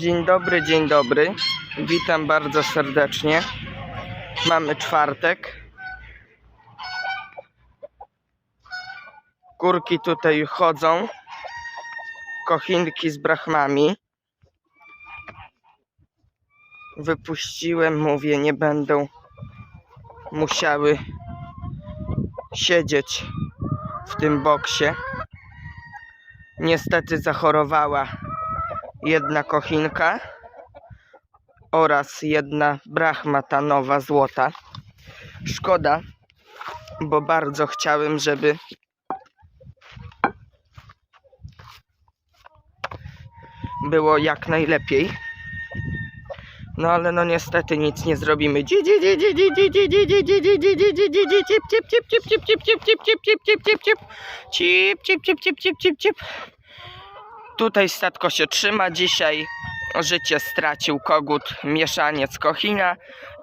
Dzień dobry, dzień dobry. Witam bardzo serdecznie. Mamy czwartek. Kurki tutaj chodzą. Kochinki z brachmami. Wypuściłem, mówię, nie będą musiały siedzieć w tym boksie. Niestety zachorowała jedna kochinka oraz jedna brachma ta nowa złota. Szkoda, bo bardzo chciałem, żeby było jak najlepiej. No ale no niestety nic nie zrobimy. Dzi, dzi, dzi, dzi, dzi, dzi, dzi, dzi, dzi, dzi, dzi, dzi, dzi, dzi, dzi, cip, cip, cip, cip, cip, cip, cip, cip, cip, cip, cip, cip, cip. Cip, cip, cip, cip, cip, cip, cip. Tutaj statko się trzyma. Dzisiaj życie stracił kogut mieszaniec kochina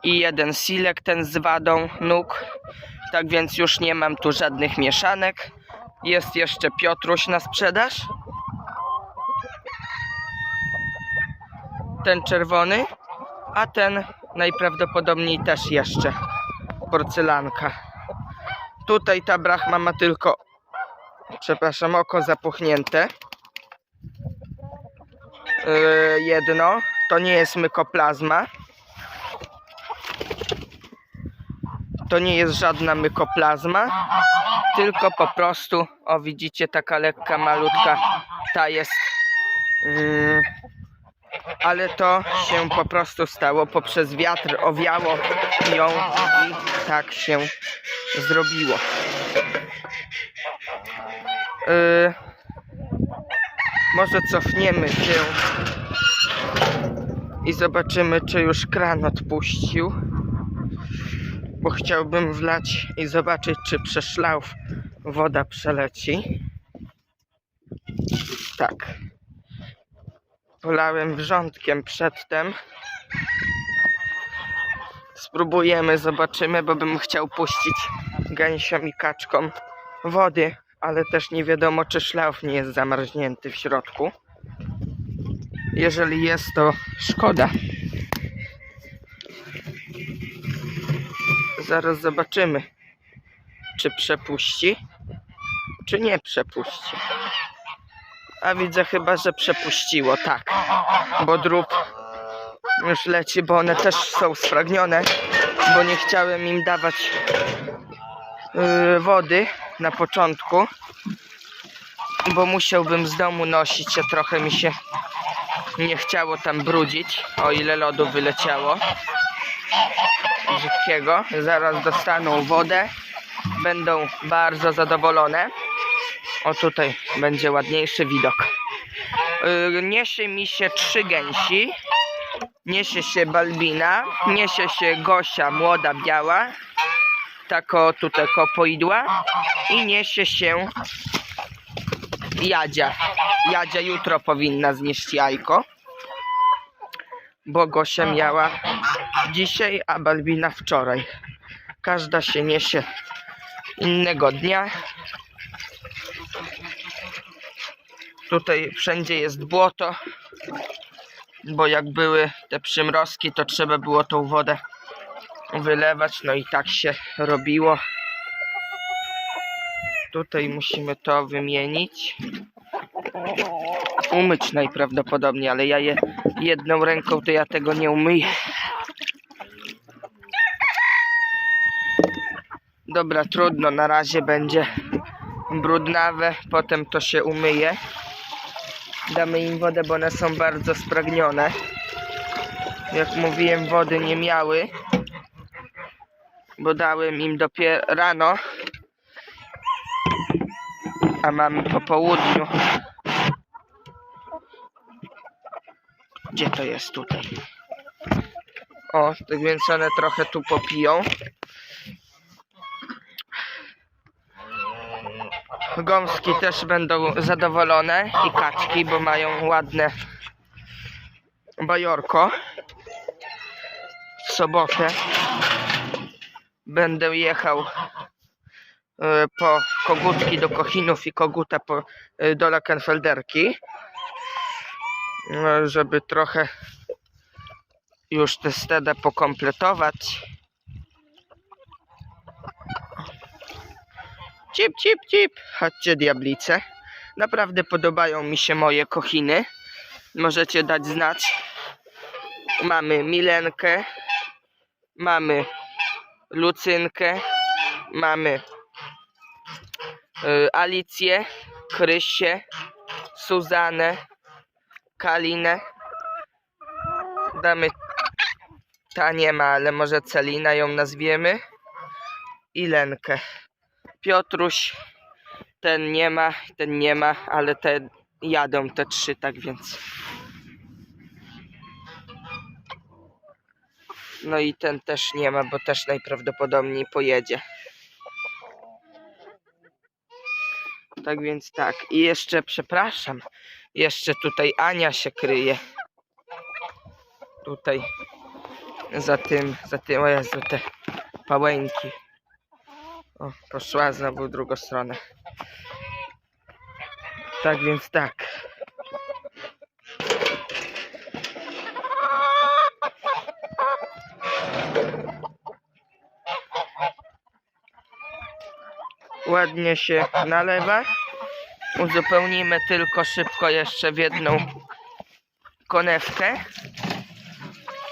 i jeden silek ten z wadą nóg. Tak więc już nie mam tu żadnych mieszanek. Jest jeszcze Piotruś na sprzedaż. Ten czerwony, a ten najprawdopodobniej też jeszcze porcelanka. Tutaj ta brachma ma tylko, przepraszam, oko zapuchnięte. Yy, jedno, to nie jest mykoplazma. To nie jest żadna mykoplazma, tylko po prostu, o widzicie, taka lekka, malutka, ta jest. Yy, ale to się po prostu stało poprzez wiatr, owiało ją i tak się zrobiło. Yy, może cofniemy się i zobaczymy, czy już kran odpuścił. Bo chciałbym wlać i zobaczyć, czy przez szlauf woda przeleci. Tak. Polałem wrzątkiem przedtem. Spróbujemy, zobaczymy, bo bym chciał puścić gęsiom i kaczkom wody, ale też nie wiadomo, czy szlauf nie jest zamarznięty w środku. Jeżeli jest, to szkoda. Zaraz zobaczymy, czy przepuści, czy nie przepuści. A widzę chyba, że przepuściło, tak. Bo drób już leci, bo one też są spragnione, bo nie chciałem im dawać yy, wody na początku, bo musiałbym z domu nosić, a trochę mi się nie chciało tam brudzić, o ile lodu wyleciało brzydkiego. Zaraz dostaną wodę, będą bardzo zadowolone. O tutaj będzie ładniejszy widok. Yy, niesie mi się trzy gęsi. Niesie się Balbina, niesie się Gosia młoda biała, tako tutaj kopoidła i niesie się Jadzia. Jadzia jutro powinna znieść jajko, bo Gosia miała dzisiaj, a Balbina wczoraj. Każda się niesie innego dnia. Tutaj wszędzie jest błoto, bo jak były te przymrozki, to trzeba było tą wodę wylewać, no i tak się robiło. Tutaj musimy to wymienić. Umyć najprawdopodobniej, ale ja je jedną ręką, to ja tego nie umyję. Dobra, trudno, na razie będzie brudnawe, potem to się umyje. Damy im wodę, bo one są bardzo spragnione. Jak mówiłem, wody nie miały, bo dałem im dopiero rano, a mamy po południu. Gdzie to jest tutaj? O, tak więc one trochę tu popiją. Gąski też będą zadowolone i kaczki, bo mają ładne bajorko. W sobotę będę jechał e, po kogutki do Kochinów i koguta po, e, do Lakenfelderki. no, żeby trochę już te stada pokompletować. Cip, cip, cip. Chodźcie diablice. Naprawdę podobają mi się moje kochiny. Możecie dać znać. Mamy Milenkę, mamy Lucynkę, mamy y, Alicję, Krysię, Suzanę, Kalinę. Damy. Ta nie ma, ale może Celina ją nazwiemy. I Lenkę. Piotruś. Ten nie ma, ten nie ma, ale te jadą te trzy, tak więc. No i ten też nie ma, bo też najprawdopodobniej pojedzie. Tak więc tak. I jeszcze, przepraszam, jeszcze tutaj Ania się kryje. Tutaj za tym, za tym, o Jezu, te pałęki. O, poszła znowu w drugą stronę. Tak więc tak. Ładnie się nalewa. Uzupełnimy tylko szybko jeszcze w jedną konewkę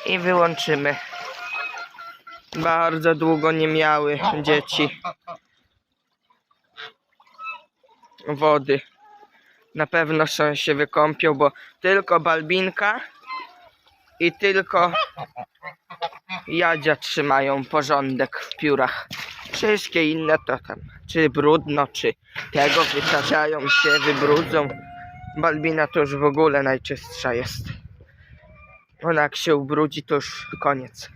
i wyłączymy. Bardzo długo nie miały dzieci wody. Na pewno się wykąpią, bo tylko Balbinka i tylko Jadzia trzymają porządek w piórach. Wszystkie inne to tam, czy brudno, czy tego wytarzają się, wybrudzą. Balbina to już w ogóle najczystsza jest. Ona jak się ubrudzi, to już koniec.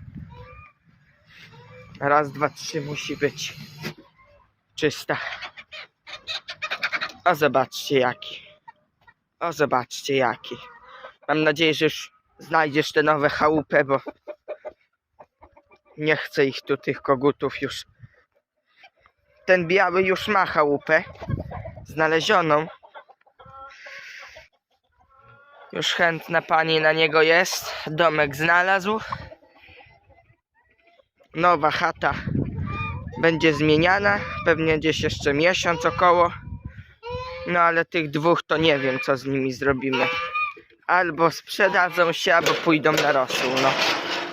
Raz, dwa, trzy musi być czysta. O, zobaczcie jaki. O, zobaczcie jaki. Mam nadzieję, że już znajdziesz te nowe chałupę, bo nie chcę ich tu, tych kogutów już. Ten biały już ma chałupę znalezioną. Już chętna pani na niego jest. Domek znalazł. Nowa chata będzie zmieniana. Pewnie gdzieś jeszcze miesiąc około. No ale tych dwóch to nie wiem co z nimi zrobimy. Albo sprzedadzą się, albo pójdą na rosół. No.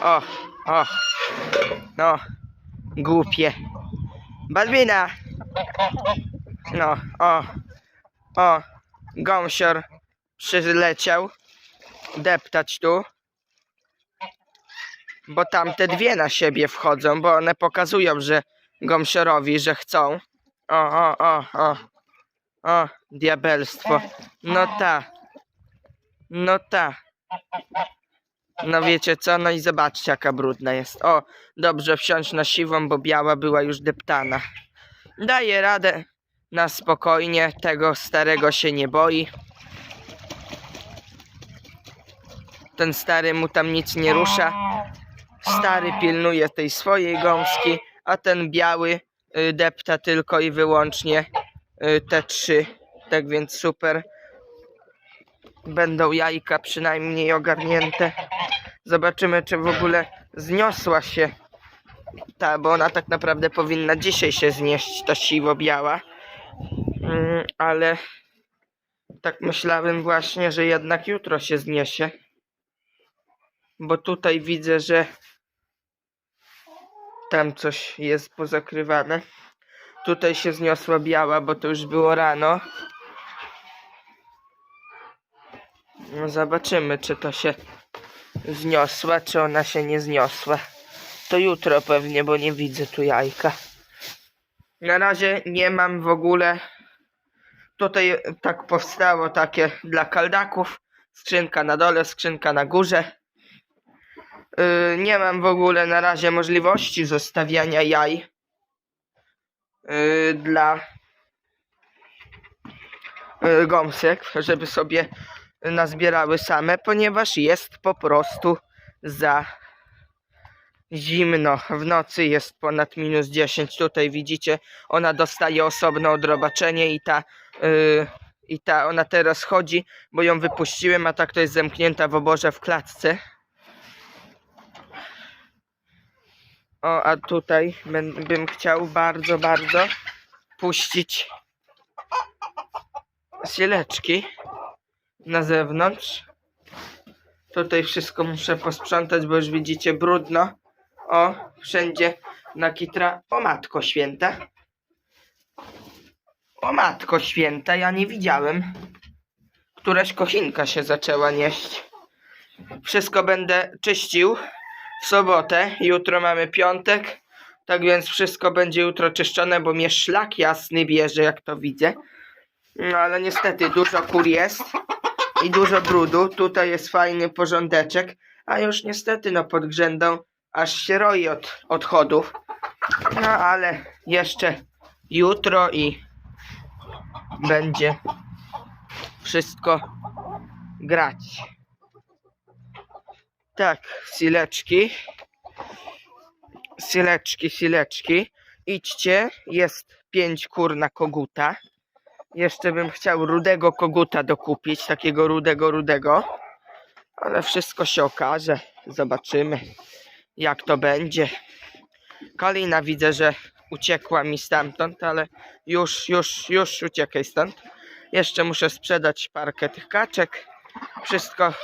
O, o. No. Głupie. Balbina! No, o. O. Gąsior przyleciał deptać tu. Bo tam te dwie na siebie wchodzą, bo one pokazują, że gąsiorowi, że chcą. O, o, o, o. O, diabelstwo. No ta. No ta. No wiecie co? No i zobaczcie jaka brudna jest. O, dobrze wsiąść na siwą, bo biała była już deptana. Daje radę na spokojnie. Tego starego się nie boi. Ten stary mu tam nic nie rusza. Stary pilnuje tej swojej gąski, a ten biały y, depta tylko i wyłącznie y, te trzy. Tak więc super. Będą jajka przynajmniej ogarnięte. Zobaczymy, czy w ogóle zniosła się ta, bo ona tak naprawdę powinna dzisiaj się znieść, ta siwo-biała. Mm, ale tak myślałem właśnie, że jednak jutro się zniesie. Bo tutaj widzę, że tam coś jest pozakrywane. Tutaj się zniosła biała, bo to już było rano. No zobaczymy, czy to się zniosła, czy ona się nie zniosła. To jutro pewnie, bo nie widzę tu jajka. Na razie nie mam w ogóle. Tutaj tak powstało takie dla kaldaków. Skrzynka na dole, skrzynka na górze. Yy, nie mam w ogóle na razie możliwości zostawiania jaj yy, dla yy, gąsek, żeby sobie nazbierały same, ponieważ jest po prostu za zimno. W nocy jest ponad minus 10. Tutaj widzicie, ona dostaje osobno odrobaczenie i ta yy, I ta, ona teraz chodzi, bo ją wypuściłem, a tak to jest zamknięta w oborze w klatce. O, a tutaj bym, chciał bardzo, bardzo puścić sieleczki na zewnątrz. Tutaj wszystko muszę posprzątać, bo już widzicie brudno. O, wszędzie nakitra. O matko święta. O matko święta, ja nie widziałem. Któraś kochinka się zaczęła nieść. Wszystko będę czyścił w sobotę. Jutro mamy piątek. Tak więc wszystko będzie jutro czyszczone, bo mnie szlak jasny bierze, jak to widzę. No ale niestety dużo kur jest i dużo brudu. Tutaj jest fajny porządeczek, a już niestety no pod grzędą aż się roi od odchodów. No ale jeszcze jutro i będzie wszystko grać. Tak, sileczki. Sileczki, sileczki. Idźcie, jest pięć kur na koguta. Jeszcze bym chciał rudego koguta dokupić, takiego rudego, rudego. Ale wszystko się okaże. Zobaczymy, jak to będzie. Kalina widzę, że uciekła mi stamtąd, ale już, już, już uciekaj stąd. Jeszcze muszę sprzedać parkę tych kaczek. Wszystko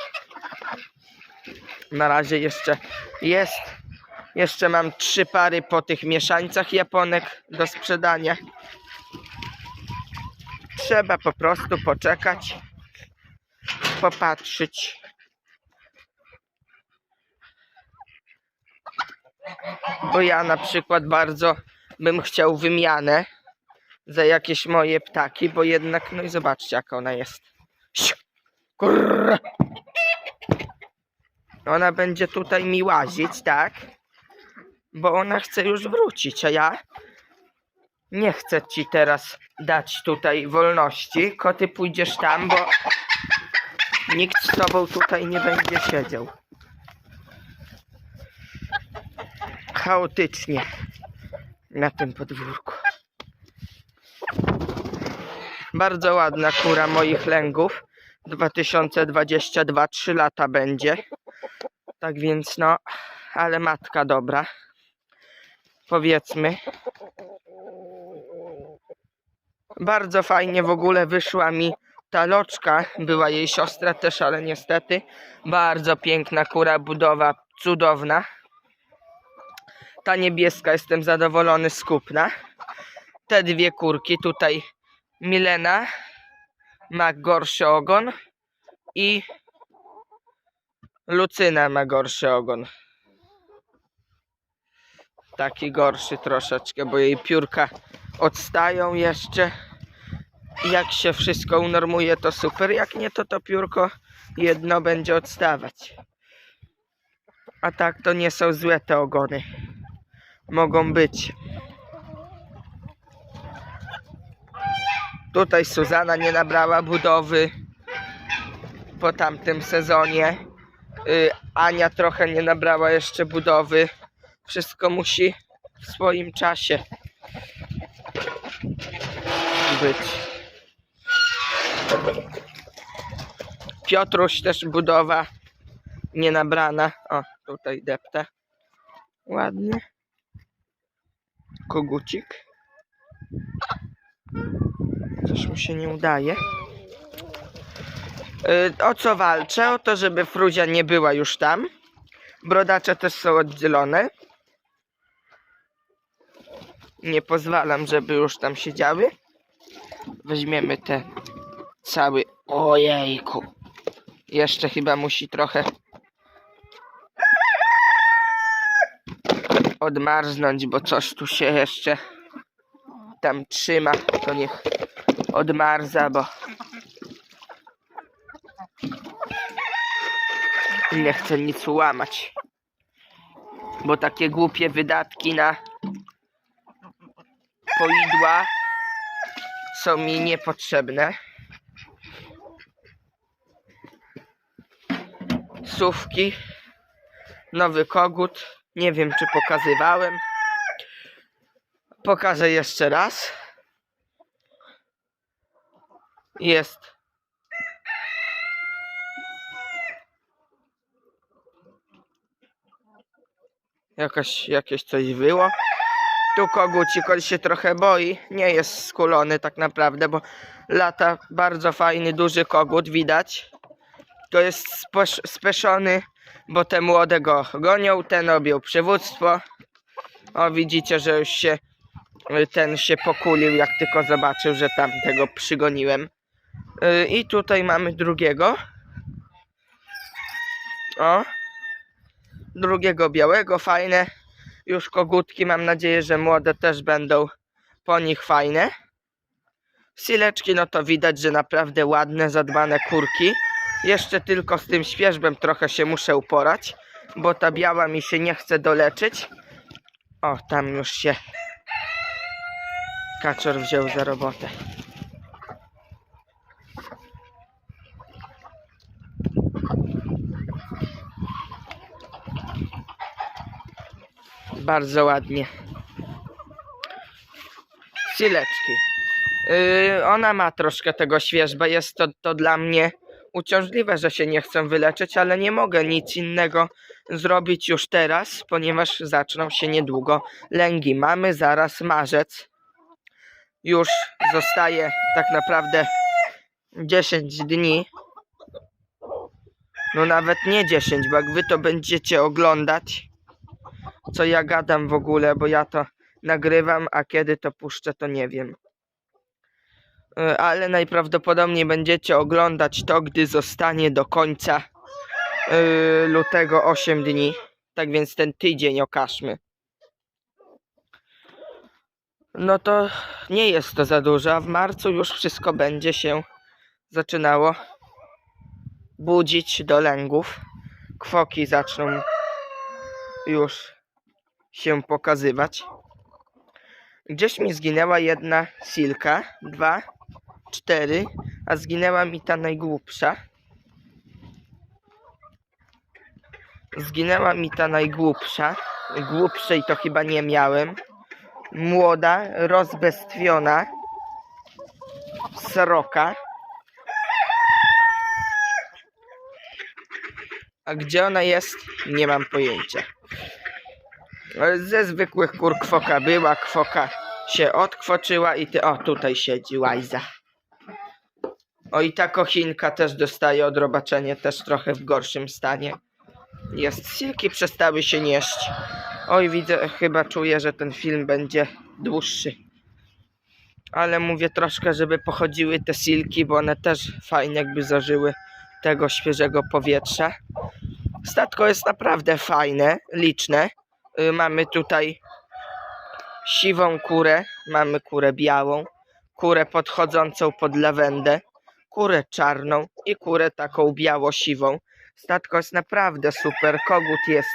na razie jeszcze jest. Jeszcze mam trzy pary po tych mieszańcach japonek do sprzedania. Trzeba po prostu poczekać, popatrzeć. Bo ja na przykład bardzo bym chciał wymianę za jakieś moje ptaki, bo jednak, no i zobaczcie jaka ona jest. Kurr. Ona będzie tutaj mi łazić, tak? Bo ona chce już wrócić, a ja nie chcę ci teraz dać tutaj wolności. Koty pójdziesz tam, bo nikt z tobą tutaj nie będzie siedział. Chaotycznie na tym podwórku. Bardzo ładna kura moich lęgów. 2022, 3 lata będzie. Tak więc no, ale matka dobra. Powiedzmy. Bardzo fajnie w ogóle wyszła mi ta loczka. Była jej siostra też, ale niestety. Bardzo piękna kura, budowa cudowna. Ta niebieska, jestem zadowolony z kupna. Te dwie kurki tutaj Milena ma gorszy ogon i Lucyna ma gorszy ogon. Taki gorszy troszeczkę, bo jej piórka odstają jeszcze. Jak się wszystko unormuje, to super. Jak nie, to to piórko jedno będzie odstawać. A tak to nie są złe te ogony. Mogą być. Tutaj Suzana nie nabrała budowy po tamtym sezonie. Y, Ania trochę nie nabrała jeszcze budowy. Wszystko musi w swoim czasie być. Piotruś też budowa nie nabrana. O, tutaj depta. Ładnie. Kogucik. Coś mu się nie udaje. Y, o co walczę? O to, żeby Fruzia nie była już tam. Brodacze też są oddzielone. Nie pozwalam, żeby już tam siedziały. Weźmiemy ten cały. Ojejku. Jeszcze chyba musi trochę odmarznąć, bo coś tu się jeszcze tam trzyma. To niech odmarza, bo nie chcę nic łamać. Bo takie głupie wydatki na poidła są mi niepotrzebne. Sówki, nowy kogut. Nie wiem, czy pokazywałem. Pokażę jeszcze raz. Jest. Jakaś, jakieś coś było. Tu kogucik, on się trochę boi. Nie jest skulony tak naprawdę, bo lata bardzo fajny, duży kogut, widać. To jest spesz- speszony, bo te młode go gonią, ten objął przywództwo. O, widzicie, że już się ten się pokulił, jak tylko zobaczył, że tamtego przygoniłem. Yy, I tutaj mamy drugiego. O. Drugiego białego, fajne. Już kogutki, mam nadzieję, że młode też będą po nich fajne. Sileczki, no to widać, że naprawdę ładne, zadbane kurki. Jeszcze tylko z tym świeżbem trochę się muszę uporać, bo ta biała mi się nie chce doleczyć. O, tam już się kaczor wziął za robotę. Bardzo ładnie. Sileczki. Yy, ona ma troszkę tego świeżba. Jest to, to dla mnie uciążliwe, że się nie chcę wyleczyć, ale nie mogę nic innego zrobić już teraz, ponieważ zaczną się niedługo lęgi. Mamy zaraz marzec. Już zostaje tak naprawdę 10 dni. No nawet nie 10, bo jak wy to będziecie oglądać, co ja gadam w ogóle, bo ja to nagrywam, a kiedy to puszczę, to nie wiem. E, Ale najprawdopodobniej będziecie oglądać to, gdy zostanie do końca e, lutego 8 dni. Tak więc ten tydzień okażmy. No to nie jest to za dużo, a w marcu już wszystko będzie się zaczynało budzić do lęgów. Kwoki zaczną już się pokazywać. Gdzieś mi zginęła jedna silka, dwa, cztery, a zginęła mi ta najgłupsza. Zginęła mi ta najgłupsza. Głupszej to chyba nie miałem. Młoda, rozbestwiona sroka. A gdzie ona jest? Nie mam pojęcia. Ze zwykłych kur kwoka była, kwoka się odkwoczyła i ty... O, tutaj siedzi łajza. O i ta kochinka też dostaje odrobaczenie, też trochę w gorszym stanie. Jest, silki przestały się nieść. Oj, widzę, chyba czuję, że ten film będzie dłuższy. Ale mówię troszkę, żeby pochodziły te silki, bo one też fajnie jakby zażyły tego świeżego powietrza. Statko jest naprawdę fajne, liczne. Y, Mamy tutaj siwą kurę, mamy kurę białą, kurę podchodzącą pod lawendę, kurę czarną i kurę taką biało-siwą. Statko jest naprawdę super. Kogut jest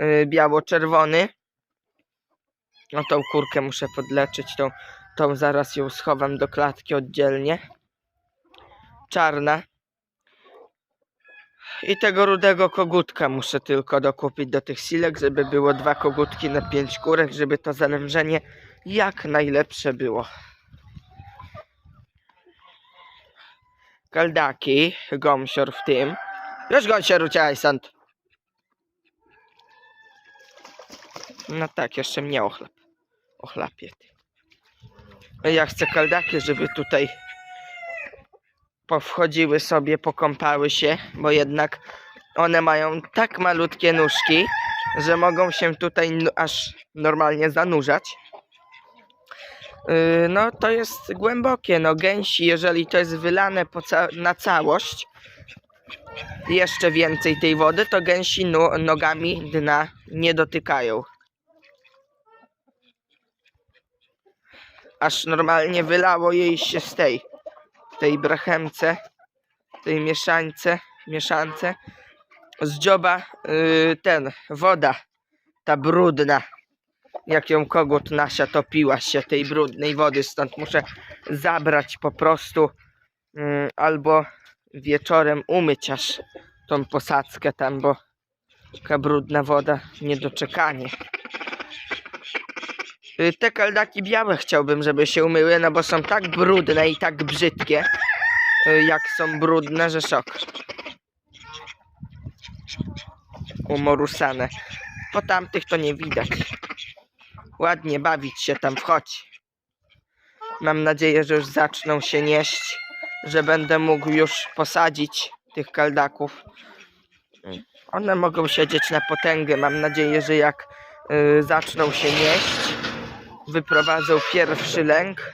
y, biało-czerwony. No tą kurkę muszę podleczyć, tą, tą zaraz ją schowam do klatki oddzielnie. Czarna. I tego rudego kogutka muszę tylko dokupić do tych silek, żeby było dwa kogutki na pięć kurek, żeby to zalężenie jak najlepsze było. Kaldaki, gomsior w tym. Już gąsior uciekaj stąd. No tak, jeszcze mnie ochlap. Ochlapie ty. Ja chcę kaldaki, żeby tutaj powchodziły sobie, pokąpały się, bo jednak one mają tak malutkie nóżki, że mogą się tutaj aż normalnie zanurzać. Yy, no to jest głębokie, no gęsi, jeżeli to jest wylane ca na całość, jeszcze więcej tej wody, to gęsi no nogami dna nie dotykają. Aż normalnie wylało jej się z tej tej brachemce, tej mieszańce, mieszance, z dzioba yy, ten, woda, ta brudna, jak ją kogut nasia topiła się tej brudnej wody, stąd muszę zabrać po prostu mm, albo wieczorem umyć aż tą posadzkę tam, bo taka brudna woda, niedoczekanie. Y, Te kaldaki białe chciałbym, żeby się umyły, no bo są tak brudne i tak brzydkie, y, jak są brudne, że szok. Umorusane. Po tamtych to nie widać. Ładnie bawić się tam, wchodź. Mam nadzieję, że już zaczną się nieść, że będę mógł już posadzić tych kaldaków. One mogą siedzieć na potęgę. Mam nadzieję, że jak y, zaczną się nieść, wyprowadzą pierwszy lęk,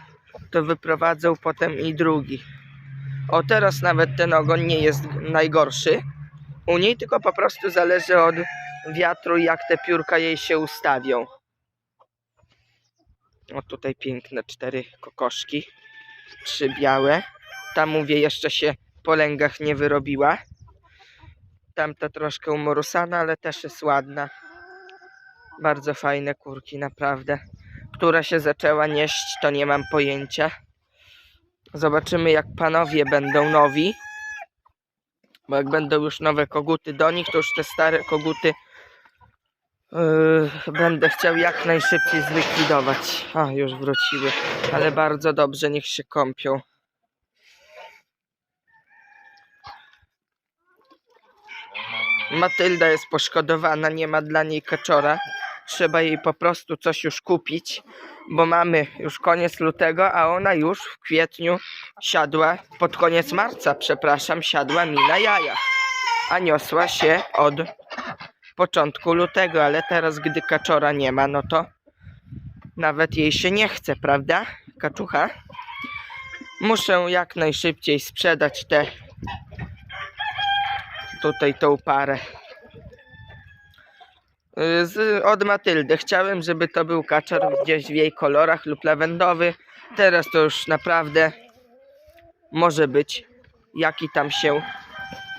to wyprowadzą potem i drugi. O, teraz nawet ten ogon nie jest najgorszy u niej, tylko po prostu zależy od wiatru, jak te piórka jej się ustawią. O, tutaj piękne cztery kokoszki, trzy białe. Ta, mówię, jeszcze się po lęgach nie wyrobiła. Tamta troszkę umorusana, ale też jest ładna. Bardzo fajne kurki, naprawdę. Która się zaczęła nieść, to nie mam pojęcia. Zobaczymy, jak panowie będą nowi. Bo jak będą już nowe koguty do nich, to już te stare koguty yy, będę chciał jak najszybciej zlikwidować. A, już wróciły. Ale bardzo dobrze, niech się kąpią. Matylda jest poszkodowana, nie ma dla niej kaczora. Trzeba jej po prostu coś już kupić, bo mamy już koniec lutego, a ona już w kwietniu siadła, pod koniec marca, przepraszam, siadła mi na jajach. A niosła się od początku lutego, ale teraz, gdy kaczora nie ma, no to nawet jej się nie chce, prawda, kaczucha? Muszę jak najszybciej sprzedać te tutaj tą parę. Y, Z, od Matyldy. Chciałem, żeby to był kaczor gdzieś w jej kolorach lub lawendowy. Teraz to już naprawdę może być, jaki tam się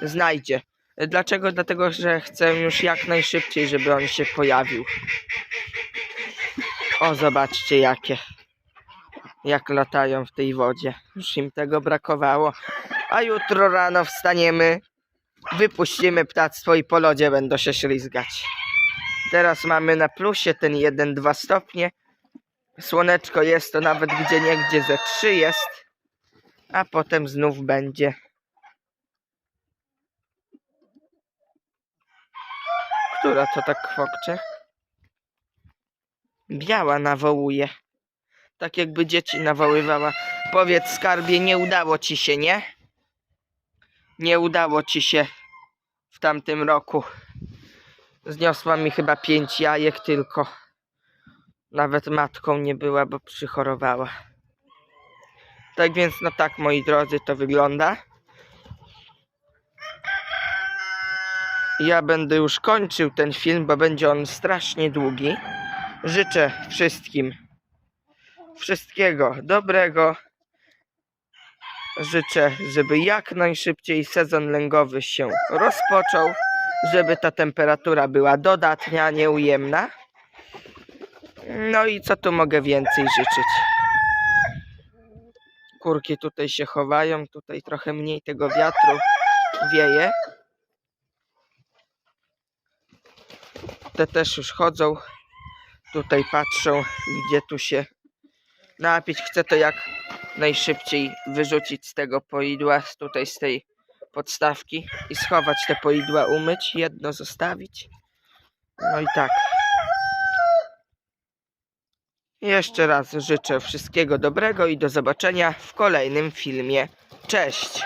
znajdzie. Dlaczego? Dlatego, że chcę już jak najszybciej, żeby on się pojawił. O, zobaczcie jakie. Jak latają w tej wodzie. Już im tego brakowało. A jutro rano wstaniemy, wypuścimy ptactwo i po lodzie będą się ślizgać. Teraz mamy na plusie ten 1-2 stopnie. Słoneczko jest to nawet gdzie niegdzie ze 3 jest. A potem znów będzie. Która to tak kwokcze? Biała nawołuje. Tak jakby dzieci nawoływała. Powiedz skarbie, nie udało ci się, nie? Nie udało ci się w tamtym roku. Zniosła mi chyba pięć jajek tylko. Nawet matką nie była, bo przychorowała. Tak więc, no tak, moi drodzy, to wygląda. Ja będę już kończył ten film, bo będzie on strasznie długi. Życzę wszystkim wszystkiego dobrego. Życzę, żeby jak najszybciej sezon lęgowy się rozpoczął, żeby ta temperatura była dodatnia, nieujemna. No i co tu mogę więcej życzyć? Kurki tutaj się chowają, tutaj trochę mniej tego wiatru wieje. Te też już chodzą, tutaj patrzą, gdzie tu się napić. Chcę to jak najszybciej wyrzucić z tego poidła, tutaj z tej podstawki i schować te poidła, umyć, jedno zostawić. No i tak. Jeszcze raz życzę wszystkiego dobrego i do zobaczenia w kolejnym filmie. Cześć!